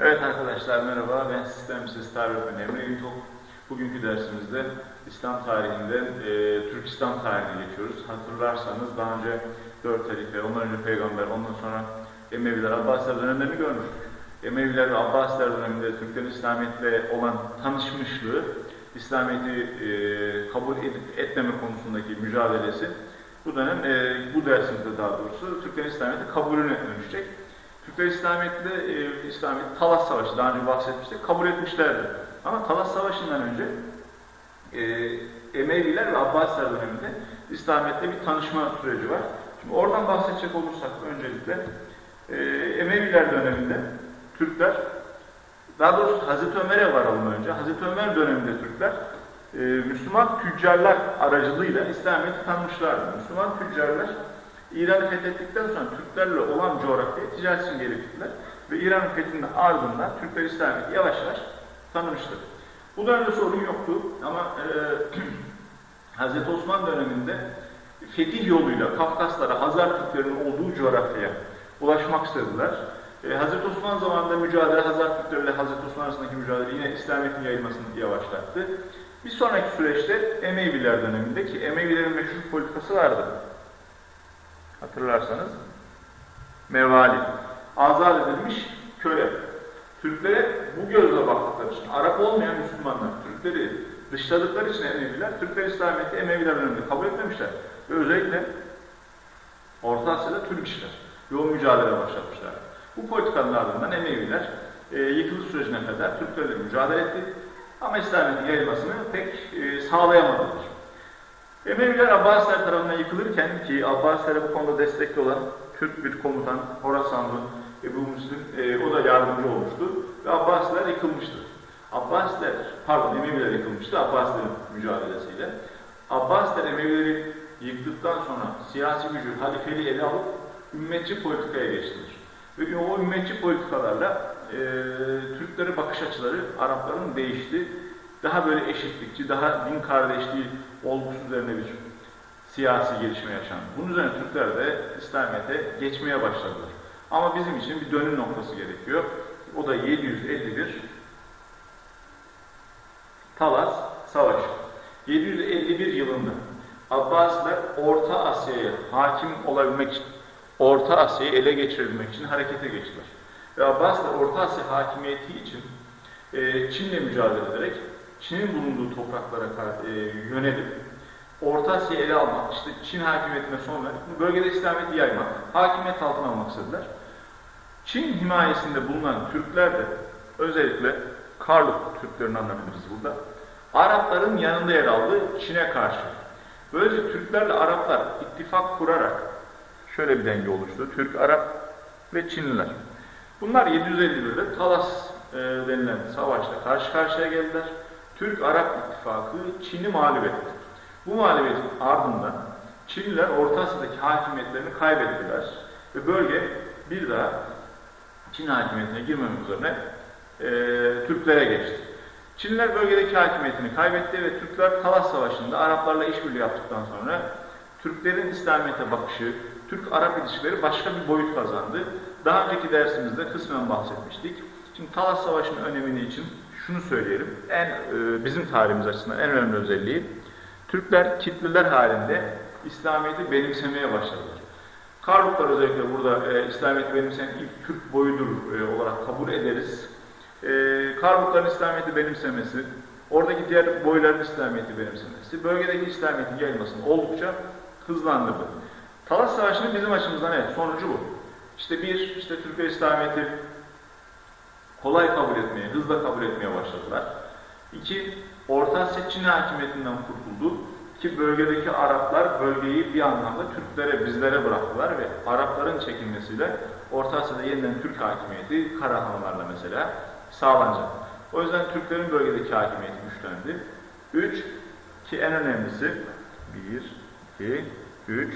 Evet arkadaşlar merhaba, ben sistemsiz tarih Emre Güntok. Bugünkü dersimizde İslam tarihinden e, Türkistan tarihine geçiyoruz. Hatırlarsanız daha önce dört halife, ondan önce peygamber, ondan sonra Emeviler, Abbasiler dönemlerini görmüştük. Emeviler ve Abbasiler döneminde Türklerin İslamiyet'le olan tanışmışlığı, İslamiyet'i e, kabul edip etmeme konusundaki mücadelesi bu dönem, e, bu dersimizde daha doğrusu Türklerin İslamiyet'i kabulüne dönüşecek. Türkler İslamiyet'te e, İslamiyet Talas Savaşı daha önce bahsetmiştik kabul etmişlerdi. Ama Talas Savaşı'ndan önce e, Emeviler ve Abbasiler döneminde İslamiyet'te bir tanışma süreci var. Şimdi oradan bahsedecek olursak öncelikle e, Emeviler döneminde Türkler daha doğrusu Hazreti Ömer'e varalım önce. Hazreti Ömer döneminde Türkler e, Müslüman tüccarlar aracılığıyla İslamiyet'i tanımışlardı. Müslüman tüccarlar İran'ı fethettikten sonra Türklerle olan coğrafyaya ticaret için gelip gittiler. Ve İran'ın fethinin ardından Türkler İslamiyet'i yavaş yavaş tanımıştı. Bu dönemde sorun yoktu ama e, Hz. Osman döneminde fetih yoluyla Kafkaslara, Hazar Türklerinin olduğu coğrafyaya ulaşmak istediler. E, Hz. Osman zamanında mücadele, Hazar Türkleri ile Hz. Osman arasındaki mücadele yine İslamiyet'in yayılmasını yavaşlattı. Bir sonraki süreçte Emeviler döneminde ki Emevilerin meşhur politikası vardı hatırlarsanız mevali, azat edilmiş köle. Türklere bu gözle baktıkları için, Arap olmayan Müslümanlar, Türkleri dışladıkları için Emeviler, Türkler İslamiyet'i Emeviler döneminde kabul etmemişler. Ve özellikle Orta Asya'da Türk işler. Yoğun mücadele başlatmışlar. Bu politikanın ardından Emeviler e, yıkılış sürecine kadar Türklerle mücadele etti. Ama İslamiyet'in yayılmasını pek e, sağlayamadılar. Emeviler Abbasiler tarafından yıkılırken ki Abbasilere bu konuda destekli olan Türk bir komutan Horasanlı Ebu Müslim e, o da yardımcı olmuştu ve Abbasiler yıkılmıştı. Abbasiler, pardon Emeviler yıkılmıştı Abbasilerin mücadelesiyle. Abbasiler Emevileri yıktıktan sonra siyasi gücü halifeliği ele alıp ümmetçi politikaya geçtiler. Ve o ümmetçi politikalarla e, Türklere bakış açıları Arapların değişti daha böyle eşitlikçi, daha din kardeşliği olgusu üzerine bir siyasi gelişme yaşandı. Bunun üzerine Türkler de İslamiyet'e geçmeye başladılar. Ama bizim için bir dönüm noktası gerekiyor. O da 751 Talas Savaşı. 751 yılında Abbasiler Orta Asya'ya hakim olabilmek için, Orta Asya'yı ele geçirebilmek için harekete geçtiler. Ve Abbasiler Orta Asya hakimiyeti için e, Çin'le mücadele ederek Çin'in bulunduğu topraklara e, yönelip Orta Asya'yı ele almak, işte Çin hakimiyetine son verip bölgede İslamiyet'i yaymak, hakimiyet altına almak istediler. Çin himayesinde bulunan Türkler de özellikle Karluk Türklerini anlatırız burada. Arapların yanında yer aldı Çin'e karşı. Böylece Türklerle Araplar ittifak kurarak şöyle bir denge oluştu. Türk, Arap ve Çinliler. Bunlar 751'de Talas e, denilen savaşta karşı karşıya geldiler. Türk-Arap ittifakı Çin'i mağlup etti. Bu mağlubiyetin ardından Çinliler Orta Asya'daki hakimiyetlerini kaybettiler ve bölge bir daha Çin hakimiyetine girmemek üzere e, Türklere geçti. Çinliler bölgedeki hakimiyetini kaybetti ve Türkler Talas Savaşı'nda Araplarla işbirliği yaptıktan sonra Türklerin İslamiyet'e bakışı, Türk-Arap ilişkileri başka bir boyut kazandı. Daha önceki dersimizde kısmen bahsetmiştik. Şimdi Talas Savaşı'nın önemini için şunu söyleyelim. En e, bizim tarihimiz açısından en önemli özelliği Türkler kitleler halinde İslamiyet'i benimsemeye başladılar. Karluklar özellikle burada e, İslamiyet'i benimseyen ilk Türk boyudur e, olarak kabul ederiz. E, Karlukların İslamiyet'i benimsemesi, oradaki diğer boyların İslamiyet'i benimsemesi, bölgedeki İslamiyet'in yayılmasını oldukça hızlandırdı. Talas Savaşı'nın bizim açımızdan evet sonucu bu. İşte bir, işte Türkler İslamiyet'i kolay kabul etmeye, hızla kabul etmeye başladılar. İki, Orta Asya Çin hakimiyetinden kurtuldu. Ki bölgedeki Araplar bölgeyi bir anlamda Türklere, bizlere bıraktılar ve Arapların çekilmesiyle Orta Asya'da yeniden Türk hakimiyeti Karahanlarla mesela sağlanacak. O yüzden Türklerin bölgedeki hakimiyeti güçlendi. Üç, ki en önemlisi, bir, iki, üç,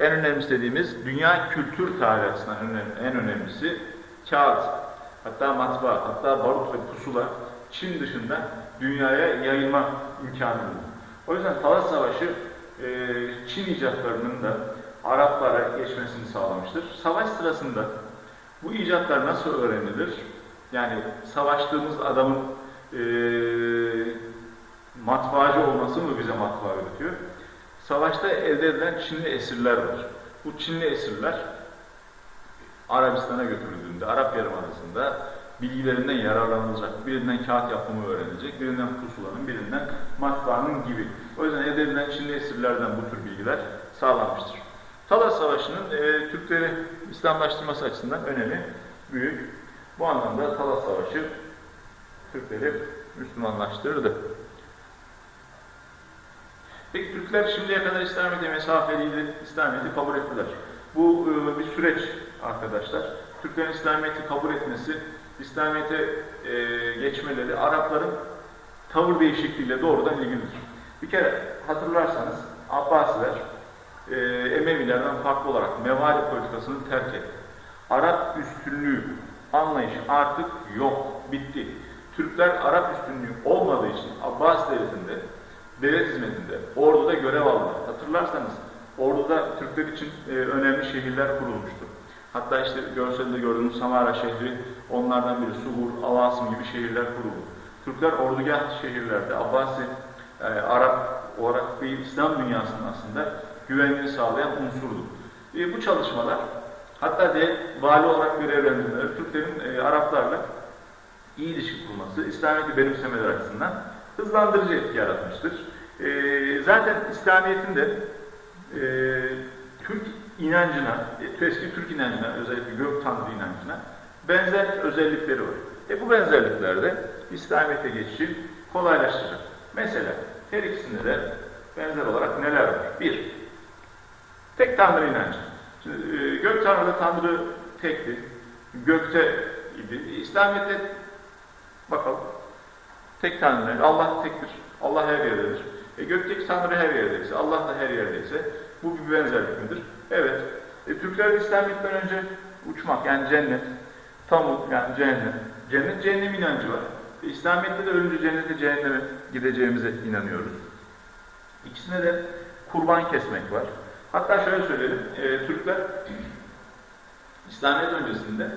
en önemlisi dediğimiz dünya kültür tarihi açısından en önemlisi kağıt hatta matbaa, hatta barut ve pusula Çin dışında dünyaya yayılma imkanı buldu. O yüzden Talas Savaşı e, Çin icatlarının da Araplara geçmesini sağlamıştır. Savaş sırasında bu icatlar nasıl öğrenilir? Yani savaştığımız adamın e, matbaacı olması mı bize matbaa üretiyor? Savaşta elde edilen Çinli esirler var. Bu Çinli esirler Arabistan'a götürüldüğünde, Arap Yarımadası'nda bilgilerinden yararlanılacak, birinden kağıt yapımı öğrenilecek, birinden pusulanın, birinden matbaanın gibi. O yüzden elde Çinli esirlerden bu tür bilgiler sağlanmıştır. Talas Savaşı'nın e, Türkleri İslamlaştırması açısından önemi büyük. Bu anlamda Talas Savaşı Türkleri Müslümanlaştırdı. Peki Türkler şimdiye kadar İslamiyet'e mesafeliydi, İslamiyet'i kabul ettiler. Bu e, bir süreç arkadaşlar. Türklerin İslamiyet'i kabul etmesi, İslamiyet'e e, geçmeleri Arapların tavır değişikliğiyle doğrudan ilgilidir. Bir kere hatırlarsanız Abbasiler e, Emevilerden farklı olarak mevali politikasını terk etti. Arap üstünlüğü anlayışı artık yok, bitti. Türkler Arap üstünlüğü olmadığı için Abbas devletinde, devlet hizmetinde, orduda görev aldılar. Hatırlarsanız orduda Türkler için e, önemli şehirler kurulmuştu. Hatta işte görselde gördüğünüz Samara şehri onlardan biri, Suhur, Avasım gibi şehirler kuruldu. Türkler ordugah şehirlerde Abbasi, e, Arap olarak bir İslam dünyasının aslında güvenliğini sağlayan unsurdu. E, bu çalışmalar hatta de vali olarak görevlendirmeleri Türklerin e, Araplarla iyi ilişki kurması, İslamiyet'i benimsemeleri açısından hızlandırıcı etki yaratmıştır. E, zaten İslamiyet'in de e, Türk inancına, e, eski Türk inancına, özellikle gök tanrı inancına benzer özellikleri var. E bu benzerliklerde İslamiyet'e geçişi kolaylaştıracak. Mesela her ikisinde de benzer olarak neler var? Bir, tek tanrı inancı. Şimdi, e, gök tanrıda tanrı tekti, gökte idi. İslamiyet'te bakalım, tek tanrı, Allah tektir, Allah her yerdedir. E, gökteki tanrı her yerdeyse, Allah da her yerdeyse bu bir benzerlik midir? Evet. E, Türkler İslamiyet'ten önce uçmak yani cennet, tamut yani cehennem. Cennet cehennem inancı var. E, İslamiyet'te de ölünce cennete cehenneme gideceğimize inanıyoruz. İkisine de kurban kesmek var. Hatta şöyle söyleyelim, e, Türkler İslamiyet öncesinde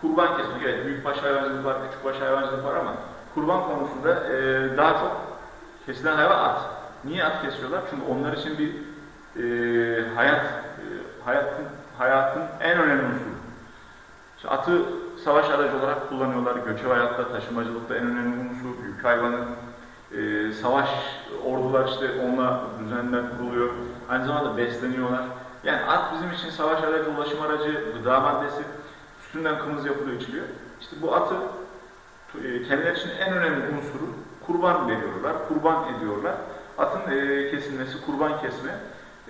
kurban kesmek, evet büyükbaş hayvancılık var, küçükbaş hayvancılık var ama kurban konusunda e, daha çok kesilen hayvan at. Niye at kesiyorlar? Çünkü onlar için bir e, hayat, e, hayatın, hayatın en önemli unsuru. İşte atı savaş aracı olarak kullanıyorlar. Göçev hayatta, taşımacılıkta en önemli unsur, yük hayvanı. E, savaş ordular işte onunla düzenler kuruluyor. Aynı zamanda besleniyorlar. Yani at bizim için savaş aracı, ulaşım aracı, gıda maddesi. Üstünden kırmızı yapılıyor, içiliyor. İşte bu atı e, kendileri için en önemli unsuru kurban veriyorlar, kurban ediyorlar. Atın e, kesilmesi, kurban kesme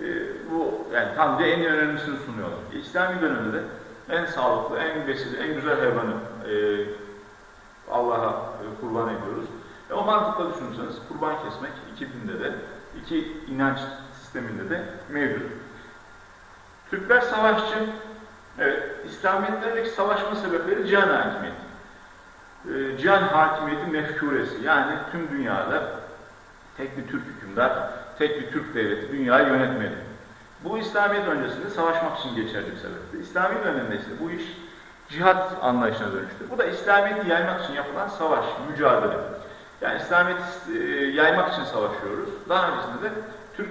e, bu yani Tanrı'ya en önemlisini sunuyorlar. İslami dönemde de en sağlıklı, en besili, en güzel hayvanı e, Allah'a e, kurban ediyoruz. E, o mantıkla düşünürseniz kurban kesmek iki dinde de, iki inanç sisteminde de mevcut. Türkler savaşçı, evet, İslamiyet'teki savaşma sebepleri cihan hakimiyeti. E, cihan hakimiyeti mefkuresi, yani tüm dünyada tek bir Türk hükümdar, tek bir Türk devleti dünyayı yönetmeli. Bu İslamiyet öncesinde savaşmak için geçerli bir sebepti. İslami dönemde ise bu iş cihat anlayışına dönüştü. Bu da İslamiyet'i yaymak için yapılan savaş, mücadele. Yani İslamiyet'i e, yaymak için savaşıyoruz. Daha öncesinde de Türk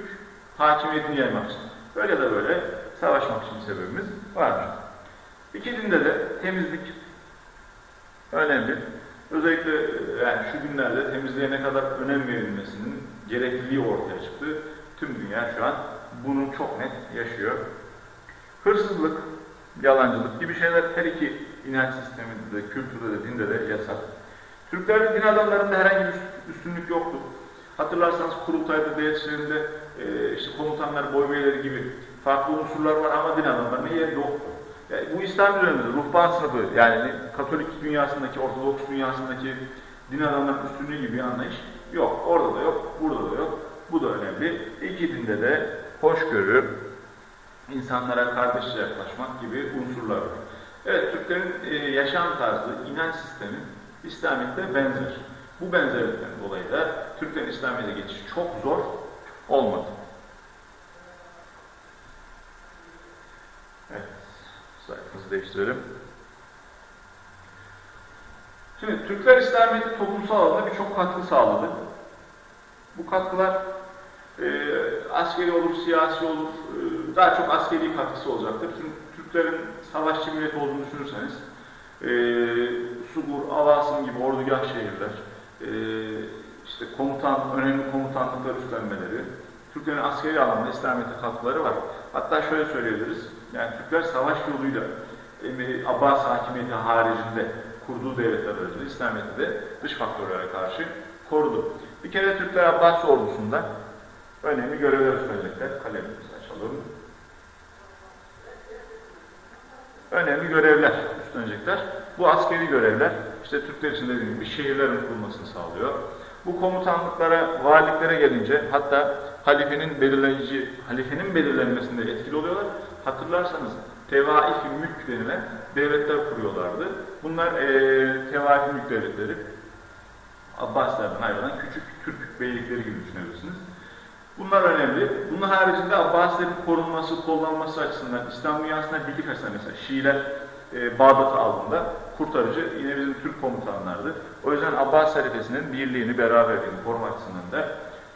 hakimiyetini yaymak için. Böyle de böyle savaşmak için sebebimiz vardır. İki dinde de temizlik önemli. Özellikle yani şu günlerde temizliğe ne kadar önem verilmesinin gerekliliği ortaya çıktı. Tüm dünya şu an bunu çok net yaşıyor. Hırsızlık, yalancılık gibi şeyler her iki inanç sisteminde de, kültürde de, dinde de yasak. Türklerde din adamlarında herhangi bir üstünlük yoktu. Hatırlarsanız kurultayda, devletçilerinde e, işte komutanlar, boy gibi farklı unsurlar var ama din adamlarının yeri yoktu. Yani bu İslam döneminde ruhban sınıfı yani Katolik dünyasındaki, Ortodoks dünyasındaki din adamlarının üstünlüğü gibi bir anlayış yok. Orada da yok, burada da yok. Bu da önemli. İki dinde de hoşgörü, insanlara kardeşçe yaklaşmak gibi unsurlar var. Evet, Türklerin e, yaşam tarzı, inanç sistemi İslamiyet'te benzer. Bu benzerlikten dolayı da Türklerin İslamiyet'e geçişi çok zor olmadı. Evet, sayfamızı değiştirelim. Şimdi Türkler İslamiyet'e toplumsal alanda birçok katkı sağladı. Bu katkılar e, askeri olur, siyasi olur, e, daha çok askeri katkısı olacaktır. Çünkü Türklerin savaşçı millet olduğunu düşünürseniz, e, Sugur, Avasım gibi ordugah şehirler, e, işte komutan, önemli komutanlıklar üstlenmeleri, Türklerin askeri alanda İslamiyet'e katkıları var. Hatta şöyle söyleyebiliriz, yani Türkler savaş yoluyla Emir Abbas hakimiyeti haricinde kurduğu devletler aracılığıyla İslamiyet'i de dış faktörlere karşı korudu. Bir kere Türkler Abbas ordusunda önemli görevler üstlenecekler. Kalemimizi açalım. Önemli görevler üstlenecekler. Bu askeri görevler işte Türkler için dediğim gibi şehirlerin kurulmasını sağlıyor. Bu komutanlıklara, valiliklere gelince hatta halifenin belirleyici, halifenin belirlenmesinde etkili oluyorlar. Hatırlarsanız tevaif-i mülk denilen devletler kuruyorlardı. Bunlar e, mülk devletleri. Abbasilerden ayrılan küçük Türk beylikleri gibi düşünebilirsiniz. Bunlar önemli. Bunun haricinde Abbasilerin korunması, kullanılması açısından, İslam dünyasına birlik açısından mesela Şiiler e, Bağdat'ı aldığında kurtarıcı yine bizim Türk komutanlardı. O yüzden Abbas halifesinin birliğini, beraberliğini korumak açısından da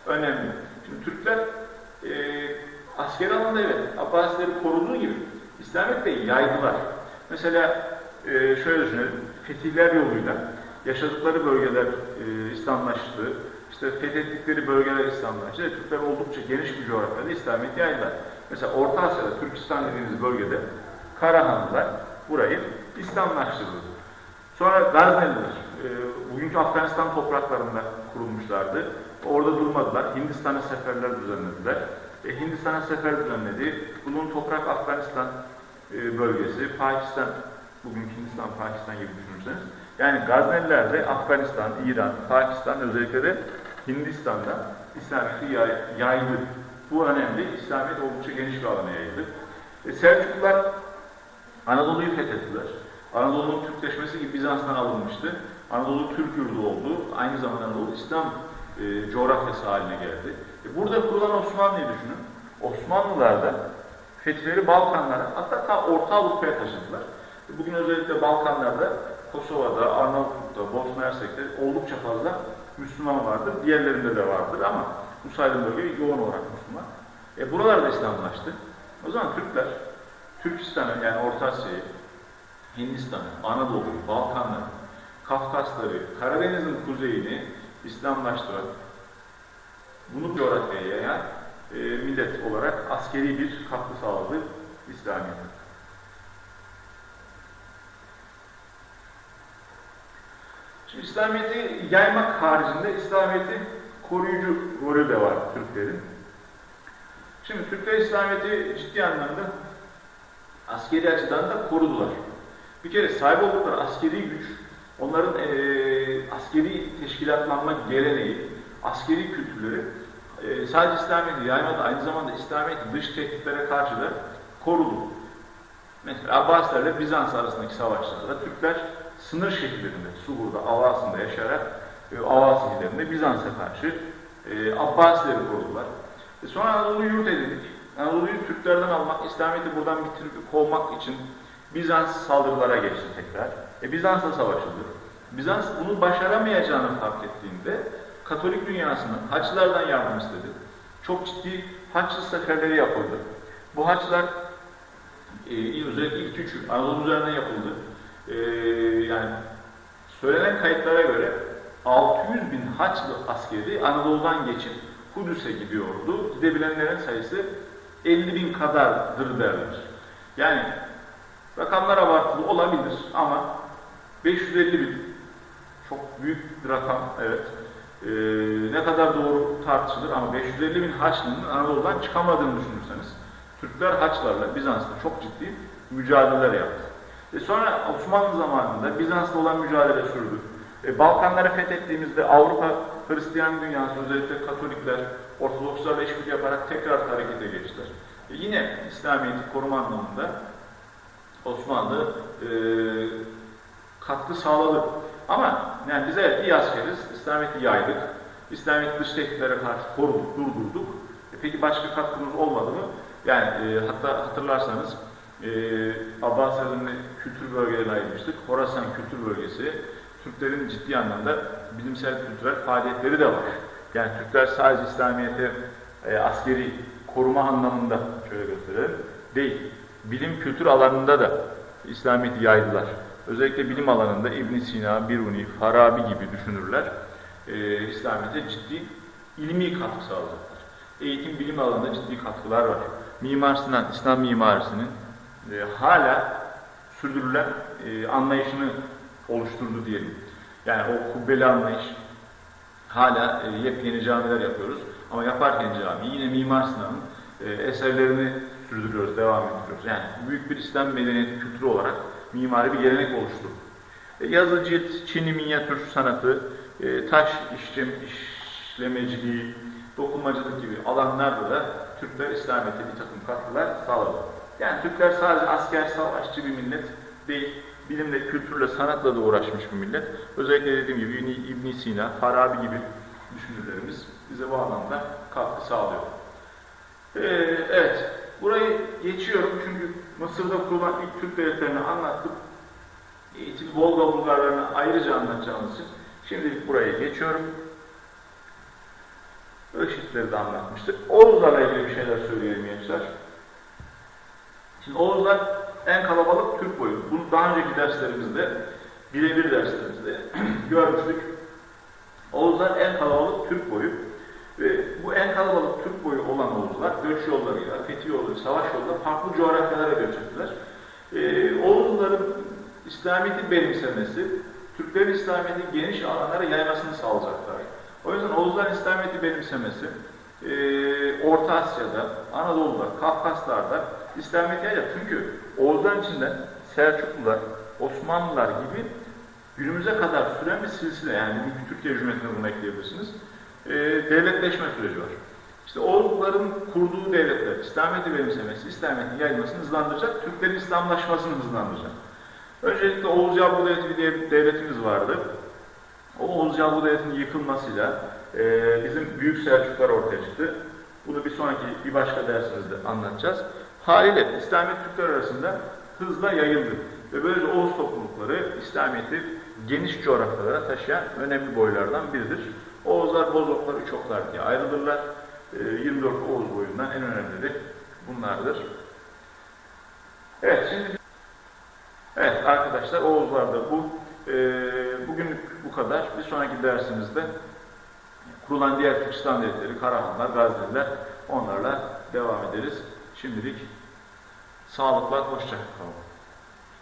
önemli. Şimdi Türkler e, asker alanda evet Abbasileri koruduğu gibi İslamiyet'te yaydılar. Mesela e, şöyle düşünelim, fetihler yoluyla yaşadıkları bölgeler e, İslamlaştı, işte fethettikleri bölgeler İslamlaştı. Türkler oldukça geniş bir coğrafyada İslamiyet'i yaydılar. Mesela Orta Asya'da, Türkistan dediğimiz bölgede Karahanlılar burayı İslamlaştırdı. Sonra Gazneliler, e, bugünkü Afganistan topraklarında kurulmuşlardı. Orada durmadılar. Hindistan'a seferler düzenlediler. E, Hindistan'a sefer düzenledi. Bunun toprak Afganistan e, bölgesi, Pakistan, bugünkü Hindistan, Pakistan gibi düşünürseniz. Yani Gazneliler de Afganistan, İran, Pakistan özellikle de Hindistan'da İslamiyet'i yay, yaydı. Bu önemli. İslamiyet oldukça geniş bir alana yayıldı. E, Selçuklular Anadolu'yu fethettiler. Anadolu'nun Türkleşmesi gibi Bizans'tan alınmıştı. Anadolu Türk yurdu oldu. Aynı zamanda Anadolu İslam e, coğrafyası haline geldi. E, burada kurulan Osmanlı'yı düşünün. Osmanlılar da fetihleri Balkanlara, hatta ta Orta Avrupa'ya taşıdılar. E, bugün özellikle Balkanlarda, Kosova'da, Arnavutluk'ta, Bosna Hersek'te oldukça fazla Müslüman vardır. Diğerlerinde de vardır ama bu saydığım bölge yoğun olarak Müslüman. E, buralarda İslamlaştı. O zaman Türkler, Türkistan'ı yani Orta Asya'yı, Hindistan'ı, Anadolu'yu, Balkanları, Kafkasları, Karadeniz'in kuzeyini İslamlaştıran, bunu coğrafyaya yayan e, millet olarak askeri bir katkı sağladı İslamiyet'e. Şimdi İslamiyet'i yaymak haricinde İslamiyet'i koruyucu rolü de var Türklerin. Şimdi Türkler İslamiyet'i ciddi anlamda askeri açıdan da korudular. Bir kere sahip oldukları askeri güç, onların e, askeri teşkilatlanma geleneği, askeri kültürleri e, sadece İslamiyet'i yaymadı, aynı zamanda İslamiyet'i dış tehditlere karşı da korudu. Mesela Abbasilerle Bizans arasındaki savaşlarda Türkler sınır şehirlerinde, Subur'da, Avası'nda yaşayarak e, Avas illerinde Bizans'a karşı e, Abbasileri korudular. E, sonra Anadolu'yu yurt edildik. Anadolu'yu Türklerden almak, İslamiyet'i buradan bitirip kovmak için Bizans saldırılara geçti tekrar. E, Bizans'la savaşıldı. Bizans bunu başaramayacağını fark ettiğinde Katolik dünyasının haçlardan yardım istedi. Çok ciddi haçlı seferleri yapıldı. Bu haçlar e, ilk üçü Anadolu üzerinden yapıldı. E, yani söylenen kayıtlara göre 600 bin haçlı askeri Anadolu'dan geçip Kudüs'e gidiyordu. Gidebilenlerin sayısı 50 bin kadardır derler. Yani rakamlar abartılı olabilir ama 550 bin çok büyük bir rakam evet. Ee, ne kadar doğru tartışılır ama 550 bin Haçlı'nın Anadolu'dan çıkamadığını düşünürseniz Türkler Haçlarla Bizans'ta çok ciddi mücadeleler yaptı. E sonra Osmanlı zamanında Bizans'la olan mücadele sürdü. E, Balkanları fethettiğimizde Avrupa Hristiyan dünyası özellikle Katolikler Ortodokslarla işbirliği yaparak tekrar harekete geçtiler. E, yine İslamiyet'i koruma anlamında Osmanlı e, katkı sağladı. Ama yani biz evet iyi askeriz, İslamiyet'i yaydık, İslamiyet dış tehditlere karşı koruduk, durdurduk. E, peki başka katkımız olmadı mı? Yani e, hatta hatırlarsanız e, Abbasilerin kültür bölgelerine ayırmıştık. Horasan kültür bölgesi, Türklerin ciddi anlamda bilimsel kültürel faaliyetleri de var. Yani Türkler sadece İslamiyet'e e, askeri koruma anlamında şöyle gösterelim değil. Bilim kültür alanında da İslamiyet'i yaydılar. Özellikle bilim alanında İbn Sina, Biruni, Farabi gibi düşünürler e, İslamiyet'e ciddi ilmi katkı sağladılar. Eğitim bilim alanında ciddi katkılar var. Mimar Sinan, İslam mimarisinin e, hala sürdürülen e, anlayışını oluşturdu diyelim. Yani o kubbeli anlayış hala e, yepyeni camiler yapıyoruz. Ama yaparken cami yine Mimar Sinan'ın e, eserlerini sürdürüyoruz, devam ettiriyoruz. Yani büyük bir İslam medeniyeti kültürü olarak mimari bir gelenek oluştu. E, yazı cilt, Çinli minyatür sanatı, e, taş işlem, işlemeciliği, dokunmacılık gibi alanlarda da Türkler İslamiyet'e bir takım katkılar sağladı. Yani Türkler sadece asker, savaşçı bir millet değil, bilimle, kültürle, sanatla da uğraşmış bir millet. Özellikle dediğim gibi İbn Sina, Farabi gibi düşünürlerimiz bize bu anlamda katkı sağlıyor. Ee, evet, burayı geçiyorum çünkü Mısır'da kurulan ilk Türk devletlerini anlattım. Eğitim Volga Bulgarlarını ayrıca anlatacağımız için şimdilik burayı geçiyorum. IŞİD'leri de anlatmıştık. Oğuzlarla ilgili bir şeyler söyleyelim gençler. Şimdi Oğuzlar en kalabalık Türk boyu. Bunu daha önceki derslerimizde, birebir derslerimizde görmüştük. Oğuzlar en kalabalık Türk boyu. Ve bu en kalabalık Türk boyu olan Oğuzlar göç yollarıyla, fethi yolları, savaş yollarıyla farklı coğrafyalara göç ettiler. Ee, Oğuzların İslamiyet'i benimsemesi, Türklerin İslamiyet'i geniş alanlara yaymasını sağlayacaklar. O yüzden Oğuzların İslamiyet'i benimsemesi, e, Orta Asya'da, Anadolu'da, Kafkaslar'da İslamiyet'i yayacak. Çünkü Oğuzların içinde Selçuklular, Osmanlılar gibi günümüze kadar süren bir silsile, yani Türkiye Cumhuriyeti'ne bunu ekleyebilirsiniz, e, devletleşme süreci var. İşte Oğuzların kurduğu devletler, İslamiyet'i benimsemesi, İslamiyet'in yayılmasını hızlandıracak, Türklerin İslamlaşmasını hızlandıracak. Öncelikle Oğuz Yavru Devleti bir devletimiz vardı. O Oğuz Yavru Devleti'nin yıkılmasıyla e, bizim Büyük Selçuklar ortaya çıktı. Bunu bir sonraki, bir başka dersimizde anlatacağız. Haliyle İslamiyet Türkler arasında hızla yayıldı. Ve böylece Oğuz toplulukları İslamiyet'i geniş coğrafyalara taşıyan önemli boylardan biridir. Oğuzlar, Bozoklar, Üçoklar diye ayrılırlar. E, 24 Oğuz boyundan en önemlileri bunlardır. Evet, şimdi Evet arkadaşlar Oğuzlar'da bu e, bugünlük bu kadar. Bir sonraki dersimizde kurulan diğer Türkistan devletleri, Karahanlar, Gazneliler onlarla devam ederiz. Şimdilik sağlıkla hoşça kalın.